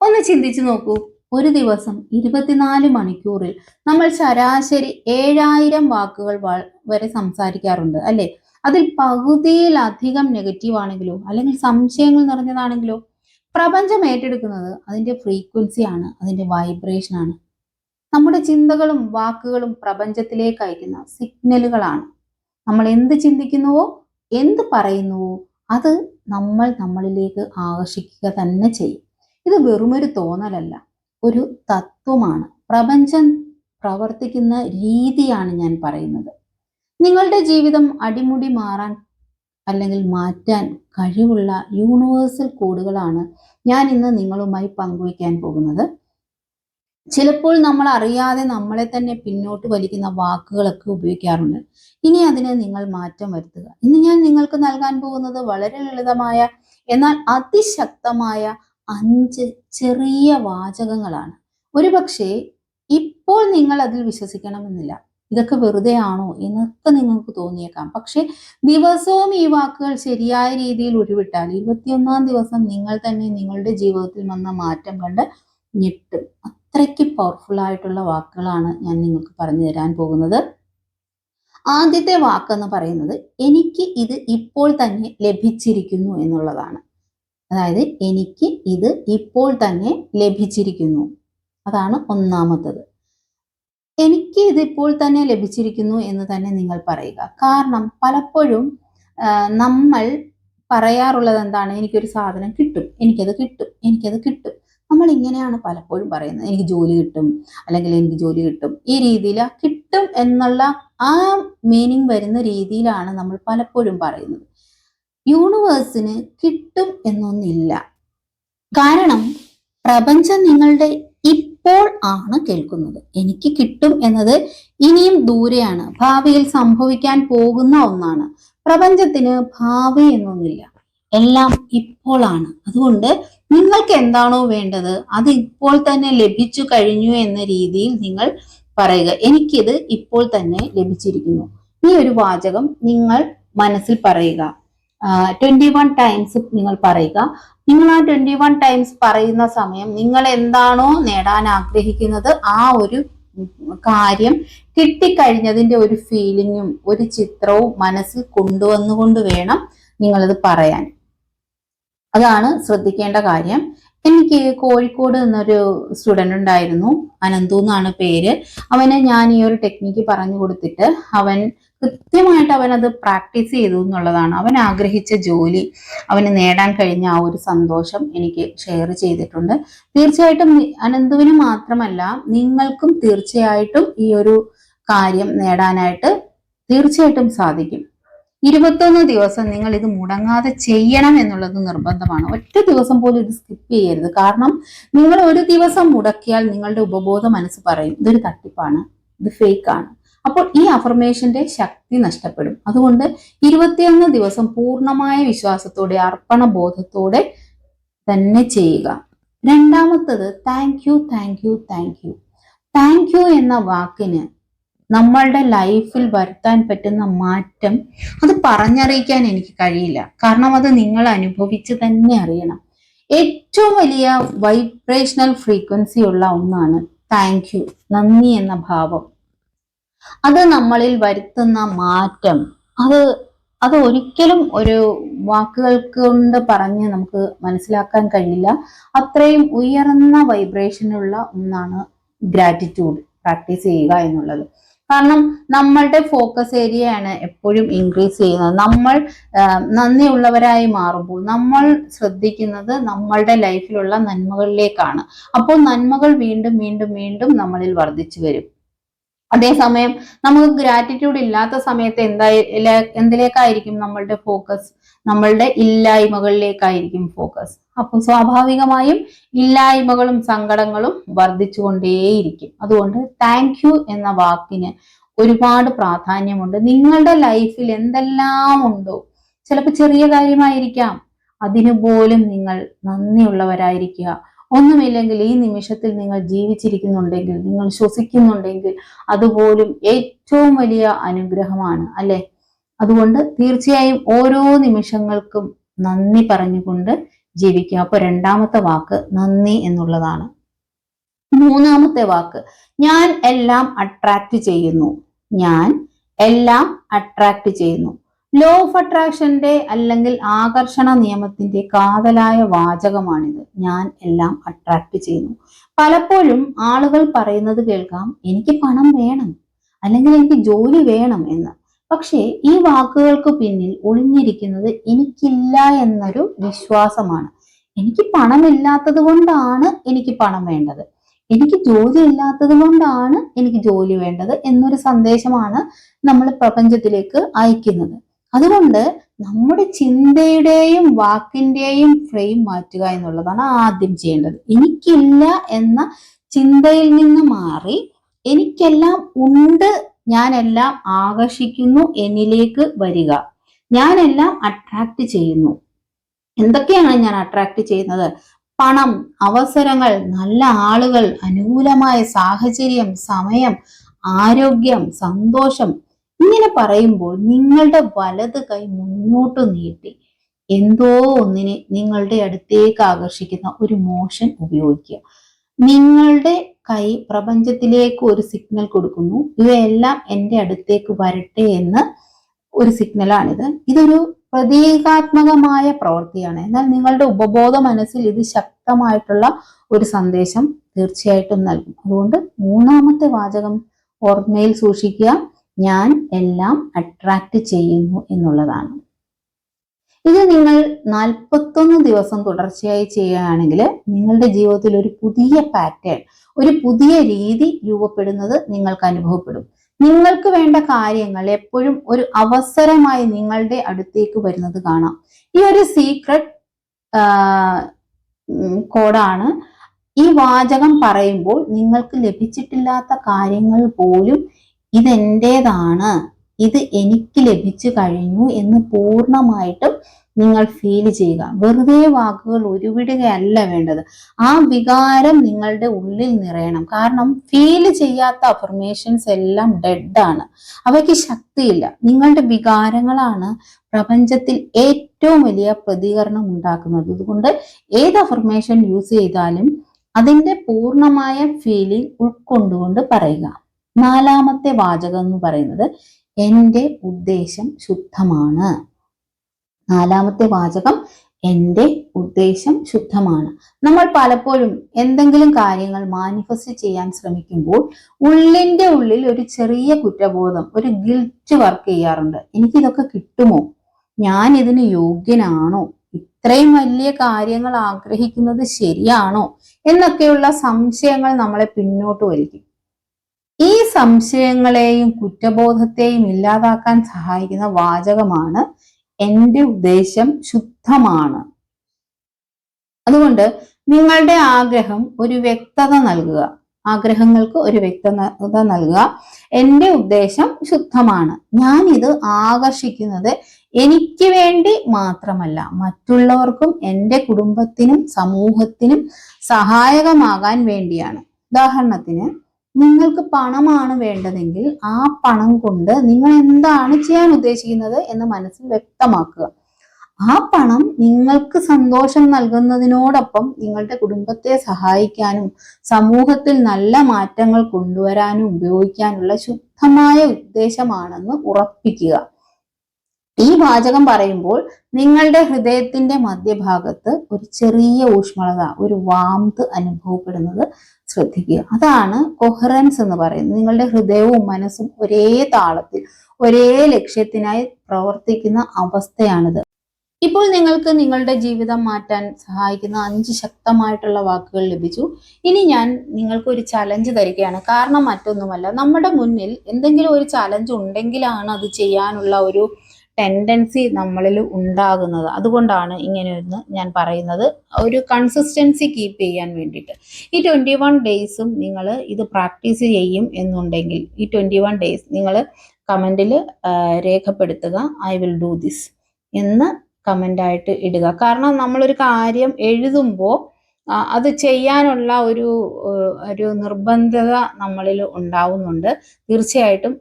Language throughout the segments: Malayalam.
ഒന്ന് ചിന്തിച്ചു നോക്കൂ. ഒരു ദിവസം ഇരുപത്തിനാല് മണിക്കൂറിൽ നമ്മൾ ശരാശരി ഏഴായിരം വാക്കുകൾ വരെ സംസാരിക്കാറുണ്ട് അല്ലെ? അതിൽ പകുതിയിലധികം നെഗറ്റീവ് ആണെങ്കിലോ അല്ലെങ്കിൽ സംശയങ്ങൾ നിറഞ്ഞതാണെങ്കിലോ പ്രപഞ്ചം ഏറ്റെടുക്കുന്നത് അതിന്റെ ഫ്രീക്വൻസി ആണ് അതിന്റെ വൈബ്രേഷൻ ആണ്. നമ്മുടെ ചിന്തകളും വാക്കുകളും പ്രപഞ്ചത്തിലേക്ക് അയക്കുന്ന സിഗ്നലുകളാണ് നമ്മൾ എന്ത് ചിന്തിക്കുന്നുവോ എന്ത് പറയുന്നുവോ അത് നമ്മൾ നമ്മളിലേക്ക് ആകർഷിക്കുക തന്നെ ചെയ്യും. ഇത് വെറുമൊരു തോന്നലല്ല. ഒരു തത്വമാണ്. പ്രപഞ്ചം പ്രവർത്തിക്കുന്ന രീതിയാണ് ഞാൻ പറയുന്നത്. നിങ്ങളുടെ ജീവിതം അടിമുടി മാറാൻ അല്ലെങ്കിൽ മാറ്റാൻ കഴിവുള്ള യൂണിവേഴ്സൽ കോഡുകളാണ് ഞാൻ ഇന്ന് നിങ്ങളുമായി പങ്കുവയ്ക്കാൻ പോകുന്നത്. ചിലപ്പോൾ നമ്മൾ അറിയാതെ നമ്മളെ തന്നെ പിന്നോട്ട് വലിക്കുന്ന വാക്കുകളൊക്കെ ഉപയോഗിക്കാറുണ്ട്. ഇനി അതിന് നിങ്ങൾ മാറ്റം വരുത്തുക. ഇന്ന് ഞാൻ നിങ്ങൾക്ക് നൽകാൻ പോകുന്നത് വളരെ ലളിതമായ എന്നാൽ അതിശക്തമായ അഞ്ച് ചെറിയ വാചകങ്ങളാണ്. ഒരു പക്ഷേ ഇപ്പോൾ നിങ്ങൾ അതിൽ വിശ്വസിക്കണമെന്നില്ല. ഇതൊക്കെ വെറുതെ ആണോ എന്നൊക്കെ നിങ്ങൾക്ക് തോന്നിയേക്കാം. പക്ഷെ ദിവസവും ഈ വാക്കുകൾ ശരിയായ രീതിയിൽ ഉരുവിട്ടാൽ ഇരുപത്തിയൊന്നാം ദിവസം നിങ്ങൾ തന്നെ നിങ്ങളുടെ ജീവിതത്തിൽ വന്ന മാറ്റം കണ്ട് ഞെട്ടും. അത്രയ്ക്ക് പവർഫുൾ ആയിട്ടുള്ള വാക്കുകളാണ് ഞാൻ നിങ്ങൾക്ക് പറഞ്ഞു തരാൻ പോകുന്നത്. ആദ്യത്തെ വാക്കെന്ന് പറയുന്നത് എനിക്ക് ഇത് ഇപ്പോൾ തന്നെ ലഭിച്ചിരിക്കുന്നു എന്നുള്ളതാണ്. അതായത് എനിക്ക് ഇത് ഇപ്പോൾ തന്നെ ലഭിച്ചിരിക്കുന്നു. അതാണ് ഒന്നാമത്തത്. എനിക്ക് ഇതിപ്പോൾ തന്നെ ലഭിച്ചിരിക്കുന്നു എന്ന് തന്നെ നിങ്ങൾ പറയുക. കാരണം പലപ്പോഴും നമ്മൾ പറയാറുള്ളത് എന്താണ്? എനിക്കൊരു സാധനം കിട്ടും. എനിക്കത് കിട്ടും. എനിക്കത് കിട്ടും. നമ്മൾ ഇങ്ങനെയാണ് പലപ്പോഴും പറയുന്നത്. എനിക്ക് ജോലി കിട്ടും. അല്ലെങ്കിൽ എനിക്ക് ജോലി കിട്ടും. ഈ രീതിയിൽ കിട്ടും എന്നുള്ള ആ മീനിങ് വരുന്ന രീതിയിലാണ് നമ്മൾ പലപ്പോഴും പറയുന്നത്. യൂണിവേഴ്സിന് കിട്ടും എന്നൊന്നില്ല. കാരണം പ്രപഞ്ചം നിങ്ങളുടെ ഇപ്പോൾ ആണ് കേൾക്കുന്നത്. എനിക്ക് കിട്ടും എന്നത് ഇനിയും ദൂരെയാണ്. ഭാവിയിൽ സംഭവിക്കാൻ പോകുന്ന ഒന്നാണ്. പ്രപഞ്ചത്തിന് ഭാവി എന്നൊന്നില്ല. എല്ലാം ഇപ്പോഴാണ് അതുകൊണ്ട് നിങ്ങൾക്ക് എന്താണോ വേണ്ടത് അത് ഇപ്പോൾ തന്നെ ലഭിച്ചു കഴിഞ്ഞു എന്ന രീതിയിൽ നിങ്ങൾ പറയുക. എനിക്കിത് ഇപ്പോൾ തന്നെ ലഭിച്ചിരിക്കുന്നു. ഈ ഒരു വാചകം നിങ്ങൾ മനസ്സിൽ പറയുക. ട്വന്റി വൺ ടൈംസ് നിങ്ങൾ പറയുക. നിങ്ങൾ ആ ട്വന്റി വൺ ടൈംസ് പറയുന്ന സമയം നിങ്ങൾ എന്താണോ നേടാൻ ആഗ്രഹിക്കുന്നത് ആ ഒരു കാര്യം കിട്ടിക്കഴിഞ്ഞതിന്റെ ഒരു ഫീലിങ്ങും ഒരു ചിത്രവും മനസ്സിൽ കൊണ്ടുവന്നുകൊണ്ട് വേണം നിങ്ങളത് പറയാൻ. അതാണ് ശ്രദ്ധിക്കേണ്ട കാര്യം. എനിക്ക് കോഴിക്കോട് എന്നൊരു സ്റ്റുഡന്റ് ഉണ്ടായിരുന്നു. അനന്തു എന്നാണ് പേര്. അവന് ഞാൻ ഈ ഒരു ടെക്നിക്ക് പറഞ്ഞു കൊടുത്തിട്ട് അവൻ കൃത്യമായിട്ട് അവൻ അത് പ്രാക്ടീസ് ചെയ്തു എന്നുള്ളതാണ്. അവൻ ആഗ്രഹിച്ച ജോലി അവന് നേടാൻ കഴിഞ്ഞ ആ ഒരു സന്തോഷം എനിക്ക് ഷെയർ ചെയ്തിട്ടുണ്ട്. തീർച്ചയായിട്ടും അനന്തുവിന് മാത്രമല്ല നിങ്ങൾക്കും തീർച്ചയായിട്ടും ഈ ഒരു കാര്യം നേടാനായിട്ട് തീർച്ചയായിട്ടും സാധിക്കും. ഇരുപത്തൊന്ന് ദിവസം നിങ്ങൾ ഇത് മുടങ്ങാതെ ചെയ്യണം എന്നുള്ളത് നിർബന്ധമാണ്. ഒറ്റ ദിവസം പോലും ഇത് സ്കിപ്പ് ചെയ്യരുത്. കാരണം നിങ്ങൾ ഒരു ദിവസം മുടക്കിയാൽ നിങ്ങളുടെ ഉപബോധ മനസ്സ് പറയും ഇതൊരു തട്ടിപ്പാണ്. ഇത് ഫേക്ക് ആണ്. അപ്പോൾ ഈ അഫർമേഷന്റെ ശക്തി നഷ്ടപ്പെടും. അതുകൊണ്ട് ഇരുപത്തിയൊന്ന് ദിവസം പൂർണമായ വിശ്വാസത്തോടെ അർപ്പണ ബോധത്തോടെ തന്നെ ചെയ്യുക. രണ്ടാമത്തത് thank you thank you thank you thank you എന്ന വാക്കിന് നമ്മളുടെ ലൈഫിൽ വരുത്താൻ പറ്റുന്ന മാറ്റം അത് പറഞ്ഞറിയിക്കാൻ എനിക്ക് കഴിയില്ല. കാരണം അത് നിങ്ങൾ അനുഭവിച്ച് തന്നെ അറിയണം. ഏറ്റവും വലിയ വൈബ്രേഷണൽ ഫ്രീക്വൻസി ഉള്ള ഒന്നാണ് താങ്ക് യു നന്ദി എന്ന ഭാവം. അത് നമ്മളിൽ വരുത്തുന്ന മാറ്റം. അത് അത് ഒരിക്കലും ഒരു വാക്കുകൾ കൊണ്ട് പറഞ്ഞ് നമുക്ക് മനസ്സിലാക്കാൻ കഴിയില്ല. അത്രയും ഉയർന്ന വൈബ്രേഷനുള്ള ഒന്നാണ് ഗ്രാറ്റിറ്റ്യൂഡ് പ്രാക്ടീസ് ചെയ്യുക എന്നുള്ളത്. കാരണം നമ്മളുടെ ഫോക്കസ് ഏരിയയാണ് എപ്പോഴും ഇൻക്രീസ് ചെയ്യുന്നത്. നമ്മൾ നന്ദിയുള്ളവരായി മാറുമ്പോൾ നമ്മൾ ശ്രദ്ധിക്കുന്നത് നമ്മളുടെ ലൈഫിലുള്ള നന്മകളിലേക്കാണ്. അപ്പോൾ നന്മകൾ വീണ്ടും വീണ്ടും വീണ്ടും നമ്മളിൽ വർദ്ധിച്ചു വരും. അതേസമയം നമുക്ക് ഗ്രാറ്റിറ്റ്യൂഡ് ഇല്ലാത്ത സമയത്ത് എന്തായി എന്തിലേക്കായിരിക്കും നമ്മളുടെ ഫോക്കസ് നമ്മളുടെ ഇല്ലായ്മകളിലേക്കായിരിക്കും ഫോക്കസ് അപ്പോൾ സ്വാഭാവികമായും ഇല്ലായ്മകളും സങ്കടങ്ങളും വർദ്ധിച്ചുകൊണ്ടേയിരിക്കും. അതുകൊണ്ട് താങ്ക് യു എന്ന വാക്കിന് ഒരുപാട് പ്രാധാന്യമുണ്ട്. നിങ്ങളുടെ ലൈഫിൽ എന്തെല്ലാം ഉണ്ടോ? ചിലപ്പോൾ ചെറിയ കാര്യമായിരിക്കാം. അതിനു പോലും നിങ്ങൾ നന്ദിയുള്ളവരായിരിക്കുക. ഒന്നുമില്ലെങ്കിൽ ഈ നിമിഷത്തിൽ നിങ്ങൾ ജീവിച്ചിരിക്കുന്നുണ്ടെങ്കിൽ നിങ്ങൾ ശ്വസിക്കുന്നുണ്ടെങ്കിൽ അതുപോലും ഏറ്റവും വലിയ അനുഗ്രഹമാണ് അല്ലെ? അതുകൊണ്ട് തീർച്ചയായും ഓരോ നിമിഷങ്ങൾക്കും നന്ദി പറഞ്ഞുകൊണ്ട് ജീവിക്കുക അപ്പൊ രണ്ടാമത്തെ വാക്ക് നന്ദി എന്നുള്ളതാണ്. മൂന്നാമത്തെ വാക്ക് ഞാൻ എല്ലാം അട്രാക്ട് ചെയ്യുന്നു. ഞാൻ എല്ലാം അട്രാക്ട് ചെയ്യുന്നു. ലോ ഓഫ് അട്രാക്ഷന്റെ അല്ലെങ്കിൽ ആകർഷണ നിയമത്തിന്റെ കാതലായ വാചകമാണിത്. ഞാൻ എല്ലാം അട്രാക്ട് ചെയ്യുന്നു. പലപ്പോഴും ആളുകൾ പറയുന്നത് കേൾക്കാം എനിക്ക് പണം വേണം അല്ലെങ്കിൽ എനിക്ക് ജോലി വേണം എന്ന്. പക്ഷേ ഈ വാക്കുകൾക്ക് പിന്നിൽ ഒളിഞ്ഞിരിക്കുന്നത് എനിക്കില്ല എന്നൊരു വിശ്വാസമാണ്. എനിക്ക് പണമില്ലാത്തത് കൊണ്ടാണ് എനിക്ക് പണം വേണ്ടത്. എനിക്ക് ജോലി ഇല്ലാത്തത് കൊണ്ടാണ് എനിക്ക് ജോലി വേണ്ടത് എന്നൊരു സന്ദേശമാണ് നമ്മൾ പ്രപഞ്ചത്തിലേക്ക് അയക്കുന്നത്. അതുകൊണ്ട് നമ്മുടെ ചിന്തയുടെയും വാക്കിന്റെയും ഫ്രെയിം മാറ്റുക എന്നുള്ളതാണ് ആദ്യം ചെയ്യേണ്ടത്. എനിക്കില്ല എന്ന ചിന്തയിൽ നിന്ന് മാറി എനിക്കെല്ലാം ഉണ്ട് ഞാനെല്ലാം ആകർഷിക്കുന്നു എന്നിലേക്ക് വരിക. ഞാനെല്ലാം അട്രാക്ട് ചെയ്യുന്നു. എന്തൊക്കെയാണ് ഞാൻ അട്രാക്ട് ചെയ്യുന്നത്? പണം അവസരങ്ങൾ നല്ല ആളുകൾ അനുകൂലമായ സാഹചര്യം സമയം ആരോഗ്യം സന്തോഷം ഇങ്ങനെ പറയുമ്പോൾ നിങ്ങളുടെ വലത് കൈ മുന്നോട്ട് നീട്ടി എന്തോ ഒന്നിനെ നിങ്ങളുടെ അടുത്തേക്ക് ആകർഷിക്കുന്ന ഒരു മോഷൻ ഉപയോഗിക്കുക. നിങ്ങളുടെ കൈ പ്രപഞ്ചത്തിലേക്ക് ഒരു സിഗ്നൽ കൊടുക്കുന്നു. ഇവയെല്ലാം എന്റെ അടുത്തേക്ക് വരട്ടെ എന്ന് ഒരു സിഗ്നലാണിത് ഇതൊരു പ്രതീകാത്മകമായ പ്രവൃത്തിയാണ്. എന്നാൽ നിങ്ങളുടെ ഉപബോധ മനസ്സിൽ ഇത് ശക്തമായിട്ടുള്ള ഒരു സന്ദേശം തീർച്ചയായിട്ടും നൽകും. അതുകൊണ്ട് മൂന്നാമത്തെ വാചകം ഓർമ്മയിൽ സൂക്ഷിക്കുക. ഞാൻ എല്ലാം അട്രാക്ട് ചെയ്യുന്നു എന്നുള്ളതാണ്. ഇത് നിങ്ങൾ നാൽപ്പത്തൊന്ന് ദിവസം തുടർച്ചയായി ചെയ്യുകയാണെങ്കിൽ നിങ്ങളുടെ ജീവിതത്തിൽ ഒരു പുതിയ പാറ്റേൺ ഒരു പുതിയ രീതി രൂപപ്പെടുന്നത് നിങ്ങൾക്ക് അനുഭവപ്പെടും. നിങ്ങൾക്ക് വേണ്ട കാര്യങ്ങൾ എപ്പോഴും ഒരു അവസരമായി നിങ്ങളുടെ അടുത്തേക്ക് വരുന്നത് കാണാം. ഈ ഒരു സീക്രട്ട് കോഡാണ് ഈ വാചകം പറയുമ്പോൾ നിങ്ങൾക്ക് ലഭിച്ചിട്ടില്ലാത്ത കാര്യങ്ങൾ പോലും ഇതെന്റേതാണ്? ഇത് എനിക്ക് ലഭിച്ചു കഴിഞ്ഞു എന്ന് പൂർണമായിട്ടും നിങ്ങൾ ഫീൽ ചെയ്യുക. വെറുതെ വാക്കുകൾ ഉരുവിടുകയല്ല വേണ്ടത്. ആ വികാരം നിങ്ങളുടെ ഉള്ളിൽ നിറയണം. കാരണം ഫീൽ ചെയ്യാത്ത അഫർമേഷൻസ് എല്ലാം ഡെഡാണ് അവയ്ക്ക് ശക്തിയില്ല. നിങ്ങളുടെ വികാരങ്ങളാണ് പ്രപഞ്ചത്തിൽ ഏറ്റവും വലിയ പ്രതികരണം ഉണ്ടാക്കുന്നത്. അതുകൊണ്ട് ഏത് അഫർമേഷൻ യൂസ് ചെയ്താലും അതിന്റെ പൂർണമായ ഫീലിംഗ് ഉൾക്കൊണ്ടുകൊണ്ട് പറയുക. നാലാമത്തെ വാചകം എന്ന് പറയുന്നത് എന്റെ ഉദ്ദേശം ശുദ്ധമാണ്. നാലാമത്തെ വാചകം എന്റെ ഉദ്ദേശം ശുദ്ധമാണ്. നമ്മൾ പലപ്പോഴും എന്തെങ്കിലും കാര്യങ്ങൾ മാനിഫെസ്റ്റ് ചെയ്യാൻ ശ്രമിക്കുമ്പോൾ ഉള്ളിന്റെ ഉള്ളിൽ ഒരു ചെറിയ കുറ്റബോധം ഒരു ഗിൽറ്റ് വർക്ക് ചെയ്യാറുണ്ട്. എനിക്കിതൊക്കെ കിട്ടുമോ? ഞാൻ ഇതിന് യോഗ്യനാണോ? ഇത്രയും വലിയ കാര്യങ്ങൾ ആഗ്രഹിക്കുന്നത് ശരിയാണോ? എന്നൊക്കെയുള്ള സംശയങ്ങൾ നമ്മളെ പിന്നോട്ട് വലിക്കും. ഈ സംശയങ്ങളെയും കുറ്റബോധത്തെയും ഇല്ലാതാക്കാൻ സഹായിക്കുന്ന വാചകമാണ് എന്റെ ഉദ്ദേശം ശുദ്ധമാണ്. അതുകൊണ്ട് നിങ്ങളുടെ ആഗ്രഹം ഒരു വ്യക്തത നൽകുക. ആഗ്രഹങ്ങൾക്ക് ഒരു വ്യക്തത നൽകുക. എന്റെ ഉദ്ദേശം ശുദ്ധമാണ്. ഞാൻ ഇത് ആകർഷിക്കുന്നത് എനിക്ക് വേണ്ടി മാത്രമല്ല. മറ്റുള്ളവർക്കും എന്റെ കുടുംബത്തിനും സമൂഹത്തിനും സഹായകമാകാൻ വേണ്ടിയാണ്. ഉദാഹരണത്തിന് നിങ്ങൾക്ക് പണമാണ് വേണ്ടതെങ്കിൽ ആ പണം കൊണ്ട് നിങ്ങൾ എന്താണ് ചെയ്യാൻ ഉദ്ദേശിക്കുന്നത് എന്ന് മനസ്സിൽ വ്യക്തമാക്കുക. ആ പണം നിങ്ങൾക്ക് സന്തോഷം നൽകുന്നതിനോടൊപ്പം നിങ്ങളുടെ കുടുംബത്തെ സഹായിക്കാനും സമൂഹത്തിൽ നല്ല മാറ്റങ്ങൾ കൊണ്ടുവരാനും ഉപയോഗിക്കാനുള്ള ശുദ്ധമായ ഉദ്ദേശമാണെന്ന് ഉറപ്പിക്കുക. ഈ വാചകം പറയുമ്പോൾ നിങ്ങളുടെ ഹൃദയത്തിന്റെ മധ്യഭാഗത്ത് ഒരു ചെറിയ ഊഷ്മളത ഒരു വാംത് അനുഭവപ്പെടുന്നത് ശ്രദ്ധിക്കുക. അതാണ് കൊഹറൻസ് എന്ന് പറയുന്നത്. നിങ്ങളുടെ ഹൃദയവും മനസ്സും ഒരേ താളത്തിൽ ഒരേ ലക്ഷ്യത്തിനായി പ്രവർത്തിക്കുന്ന അവസ്ഥയാണിത്. ഇപ്പോൾ നിങ്ങൾക്ക് നിങ്ങളുടെ ജീവിതം മാറ്റാൻ സഹായിക്കുന്ന അഞ്ച് ശക്തമായിട്ടുള്ള വാക്കുകൾ ലഭിച്ചു. ഇനി ഞാൻ നിങ്ങൾക്ക് ഒരു ചലഞ്ച് തരികയാണ്. കാരണം മറ്റൊന്നുമല്ല നമ്മുടെ മുന്നിൽ എന്തെങ്കിലും ഒരു ചലഞ്ച് ഉണ്ടെങ്കിലാണ് അത് ചെയ്യാനുള്ള ഒരു ടെൻഡൻസി നമ്മളിൽ ഉണ്ടാകുന്നത്. അതുകൊണ്ടാണ് ഇങ്ങനെ ഒന്ന് ഞാൻ പറയുന്നത്. ഒരു കൺസിസ്റ്റൻസി കീപ്പ് ചെയ്യാൻ വേണ്ടിയിട്ട്. ഈ ട്വന്റി വൺ ഡേയ്സും നിങ്ങൾ ഇത് പ്രാക്ടീസ് ചെയ്യും എന്നുണ്ടെങ്കിൽ ഈ ട്വന്റി വൺ ഡേയ്സ് നിങ്ങൾ കമന്റിൽ രേഖപ്പെടുത്തുക. ഐ വിൽ ഡു ദിസ് എന്ന് കമന്റായിട്ട് ഇടുക. കാരണം നമ്മളൊരു കാര്യം എഴുതുമ്പോൾ അത് ചെയ്യാനുള്ള ഒരു ഒരു നിർബന്ധത നമ്മളിൽ ഉണ്ടാവുന്നുണ്ട്. തീർച്ചയായിട്ടും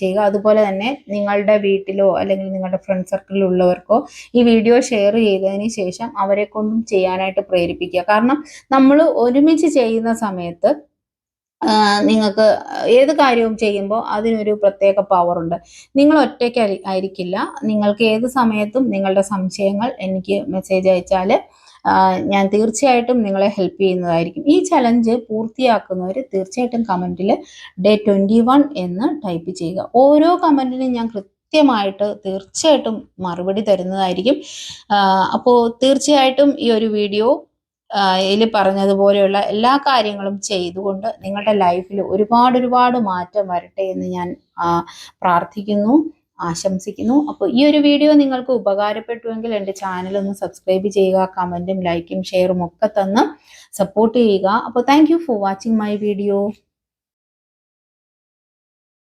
ചെയ്യുക. അതുപോലെ തന്നെ നിങ്ങളുടെ വീട്ടിലോ അല്ലെങ്കിൽ നിങ്ങളുടെ ഫ്രണ്ട് സർക്കിളിലുള്ളവർക്കോ ഈ വീഡിയോ ഷെയർ ചെയ്തതിന് ശേഷം അവരെ കൊണ്ടും ചെയ്യാനായിട്ട് പ്രേരിപ്പിക്കുക. കാരണം നമ്മൾ ഒരുമിച്ച് ചെയ്യുന്ന സമയത്ത് നിങ്ങൾക്ക് ഏത് കാര്യവും ചെയ്യുമ്പോൾ അതിനൊരു പ്രത്യേക പവറുണ്ട് നിങ്ങൾ ഒറ്റയ്ക്ക് ആയിരിക്കില്ല. നിങ്ങൾക്ക് ഏത് സമയത്തും നിങ്ങളുടെ സംശയങ്ങൾ എനിക്ക് മെസ്സേജ് അയച്ചാൽ ഞാൻ തീർച്ചയായിട്ടും നിങ്ങളെ ഹെൽപ്പ് ചെയ്യുന്നതായിരിക്കും. ഈ ചലഞ്ച് പൂർത്തിയാക്കുന്നവർ തീർച്ചയായിട്ടും കമന്റിൽ ഡേ ട്വന്റി വൺ എന്ന് ടൈപ്പ് ചെയ്യുക. ഓരോ കമന്റിനും ഞാൻ കൃത്യമായിട്ട് തീർച്ചയായിട്ടും മറുപടി തരുന്നതായിരിക്കും. അപ്പോൾ തീർച്ചയായിട്ടും ഈ ഒരു വീഡിയോ ഇതിൽ പറഞ്ഞതുപോലെയുള്ള എല്ലാ കാര്യങ്ങളും ചെയ്തുകൊണ്ട് നിങ്ങളുടെ ലൈഫിൽ ഒരുപാട് ഒരുപാട് മാറ്റം വരട്ടെ എന്ന് ഞാൻ പ്രാർത്ഥിക്കുന്നു. ആശംസിക്കുന്നു. അപ്പോൾ ഈ ഒരു വീഡിയോ നിങ്ങൾക്ക് ഉപകാരപ്പെട്ടുവെങ്കിൽ എന്റെ ചാനൽ ഒന്ന് സബ്സ്ക്രൈബ് ചെയ്യുക കമന്റും ലൈക്കും ഷെയറും ഒക്കെ തന്ന് സപ്പോർട്ട് ചെയ്യുക. അപ്പോൾ thank for watching my video